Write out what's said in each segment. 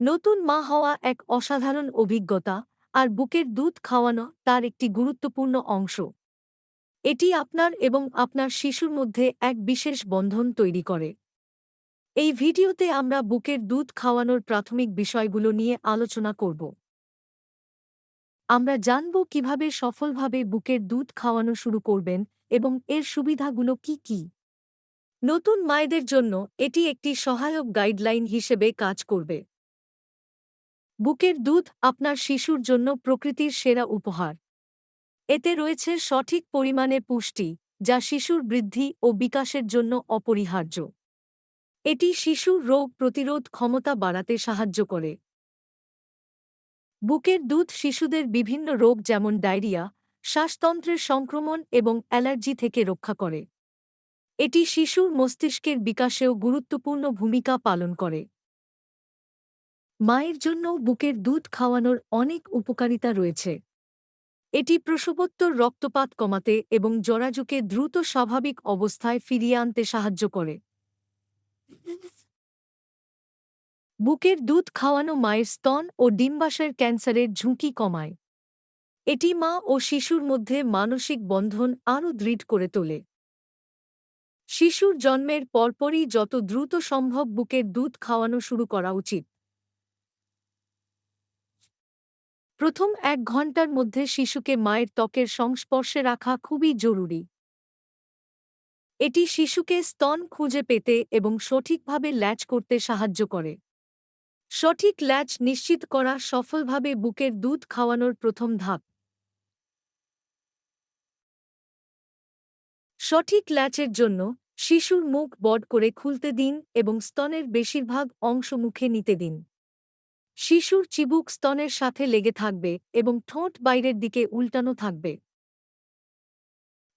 নতুন মা হওয়া এক অসাধারণ অভিজ্ঞতা আর বুকের দুধ খাওয়ানো তার একটি গুরুত্বপূর্ণ অংশ। এটি আপনার এবং আপনার শিশুর মধ্যে এক বিশেষ বন্ধন তৈরি করে। এই ভিডিওতে আমরা বুকের দুধ খাওয়ানোর প্রাথমিক বিষয়গুলো নিয়ে আলোচনা করব। আমরা জানব কীভাবে সফলভাবে বুকের দুধ খাওয়ানো শুরু করবেন এবং এর সুবিধাগুলো কি কি। নতুন মায়েদের জন্য এটি একটি সহায়ক গাইডলাইন হিসেবে কাজ করবে। বুকের দুধ আপনার শিশুর জন্য প্রকৃতির সেরা উপহার। এতে রয়েছে সঠিক পরিমাণে পুষ্টি, যা শিশুর বৃদ্ধি ও বিকাশের জন্য অপরিহার্য। এটি শিশুর রোগ প্রতিরোধ ক্ষমতা বাড়াতে সাহায্য করে। বুকের দুধ শিশুদের বিভিন্ন রোগ যেমন ডায়রিয়া, শ্বাসতন্ত্রের সংক্রমণ এবং অ্যালার্জি থেকে রক্ষা করে। এটি শিশুর মস্তিষ্কের বিকাশেও গুরুত্বপূর্ণ ভূমিকা পালন করে। মায়ের জন্য বুকের দুধ খাওয়ানোর অনেক উপকারিতা রয়েছে। এটি প্রসবোত্তর রক্তপাত কমাতে এবং জরাজুকে দ্রুত স্বাভাবিক অবস্থায় ফিরিয়ে আনতে সাহায্য করে। বুকের দুধ খাওয়ানো মায়ের স্তন ও ডিম্বাশয়ের ক্যান্সারের ঝুঁকি কমায়। এটি মা ও শিশুর মধ্যে মানসিক বন্ধন আরও দৃঢ় করে তোলে। শিশুর জন্মের পরপরই যত দ্রুত সম্ভব বুকের দুধ খাওয়ানো শুরু করা উচিত। প্রথম এক ঘণ্টার মধ্যে শিশুকে মায়ের ত্বকের সংস্পর্শে রাখা খুবই জরুরি। এটি শিশুকে স্তন খুঁজে পেতে এবং সঠিকভাবে ল্যাচ করতে সাহায্য করে। সঠিক ল্যাচ নিশ্চিত করা সফলভাবে বুকের দুধ খাওয়ানোর প্রথম ধাপ। সঠিক ল্যাচের জন্য শিশুর মুখ বড করে খুলতে দিন এবং স্তনের বেশিরভাগ অংশ মুখে নিতে দিন। শিশুর চিবুক স্তনের সাথে লেগে থাকবে এবং ঠোঁট বাইরের দিকে উল্টানো থাকবে।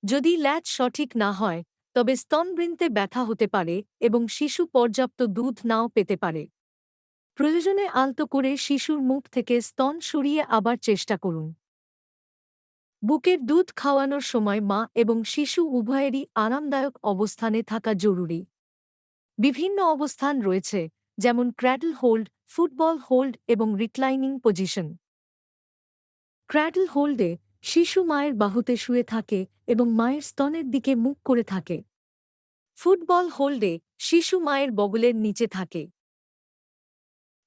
যদি ল্যাচ সঠিক না হয়, তবে স্তনবৃন্তে ব্যথা হতে পারে এবং শিশু পর্যাপ্ত দুধ নাও পেতে পারে। প্রয়োজনে আলতো করে শিশুর মুখ থেকে স্তন সরিয়ে আবার চেষ্টা করুন। বুকের দুধ খাওয়ানোর সময় মা এবং শিশু উভয়েরই আরামদায়ক অবস্থানে থাকা জরুরি। বিভিন্ন অবস্থান রয়েছে, যেমন ক্র্যাডল হোল্ড ফুটবল হোল্ড এবং রিক্লাইনিং পজিশন। ক্র্যাডল হোল্ডে শিশু মায়ের বাহুতে শুয়ে থাকে এবং মায়ের স্তনের দিকে মুখ করে থাকে। ফুটবল হোল্ডে শিশু মায়ের বগলের নিচে থাকে।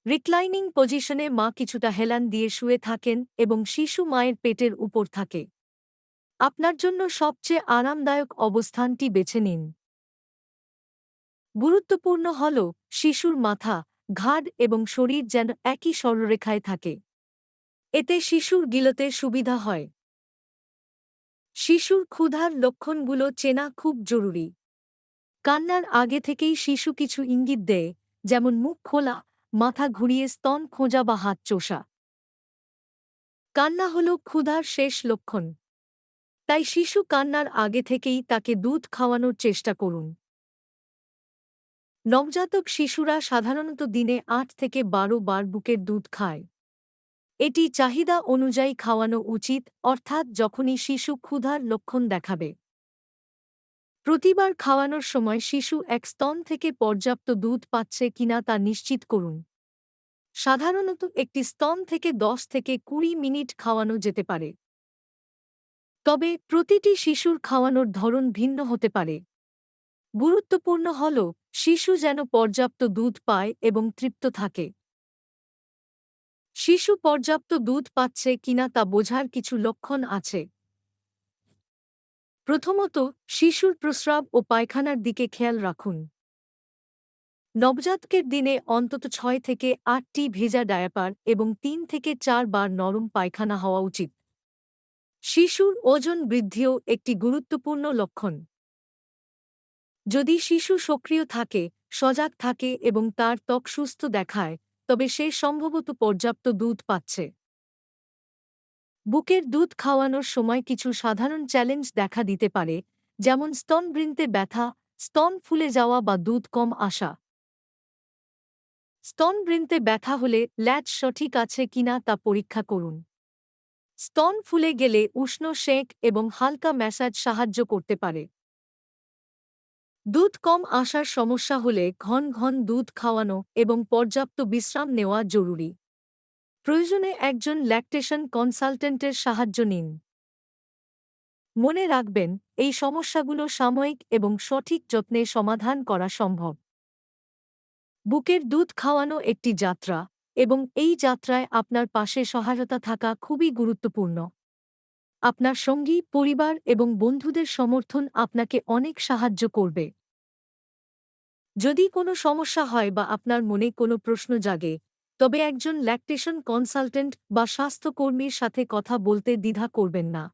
রিক্লাইনিং পজিশনে মা কিছুটা হেলান দিয়ে শুয়ে থাকেন এবং শিশু মায়ের পেটের উপর থাকে। আপনার জন্য সবচেয়ে আরামদায়ক অবস্থানটি বেছে নিন। গুরুত্বপূর্ণ হল শিশুর মাথা ঘাড় এবং শরীর যেন একই সরলরেখায় থাকে। এতে শিশুর গিলতে সুবিধা হয়। শিশুর ক্ষুধার লক্ষণগুলো চেনা খুব জরুরি। কান্নার আগে থেকেই শিশু কিছু ইঙ্গিত দেয়, যেমন মুখ খোলা, মাথা ঘুরিয়ে স্তন খোঁজা বা হাত চোষা। কান্না হল ক্ষুধার শেষ লক্ষণ। তাই শিশু কান্নার আগে থেকেই তাকে দুধ খাওয়ানোর চেষ্টা করুন। নবজাতক শিশুরা সাধারণত দিনে আট থেকে বারো বার বুকের দুধ খায়। এটি চাহিদা অনুযায়ী খাওয়ানো উচিত, অর্থাৎ যখনই শিশু ক্ষুধার লক্ষণ দেখাবে। প্রতিবার খাওয়ানোর সময় শিশু এক স্তন থেকে পর্যাপ্ত দুধ পাচ্ছে কিনা তা নিশ্চিত করুন। সাধারণত একটি স্তন থেকে দশ থেকে কুড়ি মিনিট খাওয়ানো যেতে পারে। তবে প্রতিটি শিশুর খাওয়ানোর ধরন ভিন্ন হতে পারে। গুরুত্বপূর্ণ হল শিশু যেন পর্যাপ্ত দুধ পায় এবং তৃপ্ত থাকে। শিশু পর্যাপ্ত দুধ পাচ্ছে কিনা তা বোঝার কিছু লক্ষণ আছে। প্রথমত, শিশুর প্রস্রাব ও পায়খানার দিকে খেয়াল রাখুন। নবজাতকের দিনে অন্তত ছয় থেকে আটটি ভেজা ডায়াপার এবং তিন থেকে চার বার নরম পায়খানা হওয়া উচিত। শিশুর ওজন বৃদ্ধিও একটি গুরুত্বপূর্ণ লক্ষণ। যদি শিশু সক্রিয় থাকে, সজাগ থাকে এবং তার ত্বক সুস্থ দেখায়, তবে সে সম্ভবত পর্যাপ্ত দুধ পাচ্ছে। বুকের দুধ খাওয়ানোর সময় কিছু সাধারণ চ্যালেঞ্জ দেখা দিতে পারে, যেমন স্তনবৃন্তে ব্যথা, স্তন ফুলে যাওয়া বা দুধ কম আসা। স্তনবৃন্তে ব্যথা হলে ল্যাচ সঠিক আছে কিনা তা পরীক্ষা করুন। স্তন ফুলে গেলে উষ্ণ শেক এবং হালকা ম্যাসাজ সাহায্য করতে পারে। দুধ কম আসার সমস্যা হলে ঘন ঘন দুধ খাওয়ানো এবং পর্যাপ্ত বিশ্রাম নেওয়া জরুরি। প্রয়োজনে একজন ল্যাকটেশন কনসালটেন্টের সাহায্য নিন। মনে রাখবেন, এই সমস্যাগুলো সাময়িক এবং সঠিক যত্নে সমাধান করা সম্ভব। বুকের দুধ খাওয়ানো একটি যাত্রা এবং এই যাত্রায় আপনার পাশে সহায়তা থাকা খুবই গুরুত্বপূর্ণ। আপনার সঙ্গী, পরিবার এবং বন্ধুদের সমর্থন আপনাকে অনেক সাহায্য করবে। যদি কোনো সমস্যা হয় বা আপনার মনে কোনো প্রশ্ন জাগে, তবে একজন ল্যাকটেশন কনসালটেন্ট বা স্বাস্থ্যকর্মীর সাথে কথা বলতে দ্বিধা করবেন না।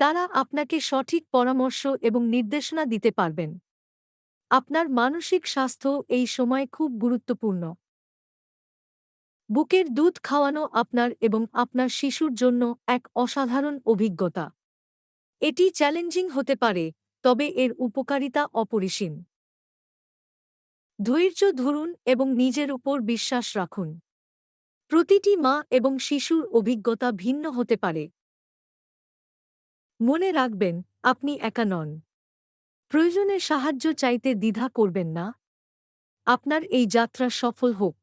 তারা আপনাকে সঠিক পরামর্শ এবং নির্দেশনা দিতে পারবেন। আপনার মানসিক স্বাস্থ্য এই সময় খুব গুরুত্বপূর্ণ। বুকের দুধ খাওয়ানো আপনার এবং আপনার শিশুর জন্য এক অসাধারণ অভিজ্ঞতা। এটি চ্যালেঞ্জিং হতে পারে, তবে এর উপকারিতা অপরিসীম। ধৈর্য ধরুন এবং নিজের উপর বিশ্বাস রাখুন। প্রতিটি মা এবং শিশুর অভিজ্ঞতা ভিন্ন হতে পারে। মনে রাখবেন, আপনি একা নন। প্রয়োজনে সাহায্য চাইতে দ্বিধা করবেন না। আপনার এই যাত্রা সফল হোক।